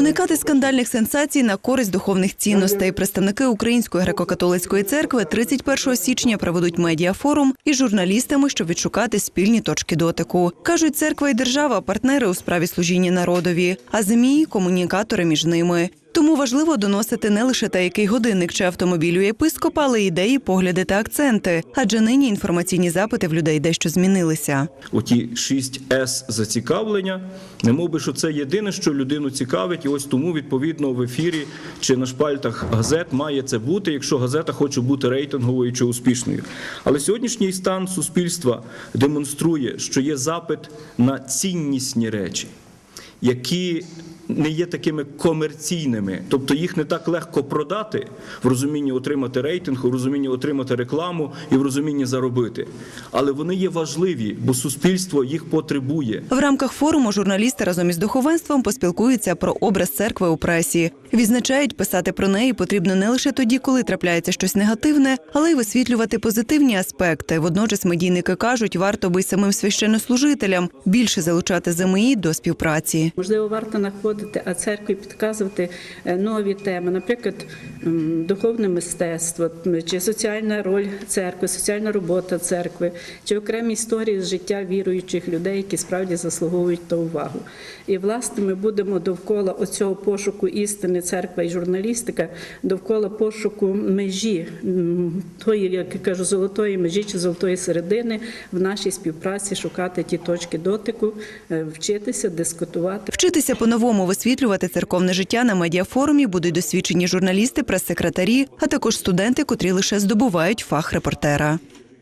Уникати скандальних сенсацій на користь духовних цінностей. Представники Української греко-католицької церкви 31 січня проведуть медіафорум із журналістами, щоб відшукати спільні точки дотику. кажуть, церква і держава партнери у справі служіння народові, а ЗМІ – комунікатори між ними. Тому важливо доносити не лише те, який годинник чи автомобіль у єпископа, але ідеї, погляди та акценти. Адже нині інформаційні запити в людей дещо змінилися. оті 6 С зацікавлення, не мов би, що це єдине, що людину цікавить, і ось тому відповідно в ефірі чи на шпальтах газет має це бути, якщо газета хоче бути рейтинговою чи успішною. Але сьогоднішній стан суспільства демонструє, що є запит на ціннісні речі, які не є такими комерційними, тобто їх не так легко продати в розумінні отримати рейтинг, в розумінні отримати рекламу і в розумінні заробити. Але вони є важливі, бо суспільство їх потребує. В рамках форуму журналісти разом із духовенством поспілкуються про образ церкви у пресі. Відзначають, писати про неї потрібно не лише тоді, коли трапляється щось негативне, але й висвітлювати позитивні аспекти. Водночас медійники кажуть, варто би й самим священнослужителям більше залучати ЗМІ до співпраці. Можливо, варто знаходити, а церкві підказувати е, нові теми, наприклад, духовне мистецтво, чи соціальна роль церкви, соціальна робота церкви, чи окремі історії з життя віруючих людей, які справді заслуговують на увагу. І власне ми будемо довкола оцього пошуку істини, церква і журналістика, довкола пошуку межі тої, як я кажу, золотої межі чи золотої середини в нашій співпраці шукати ті точки дотику, е, вчитися, дискутувати. Вчитися по-новому висвітлювати церковне життя на медіафорумі будуть досвідчені журналісти, прес-секретарі, а також студенти, котрі лише здобувають фах репортера.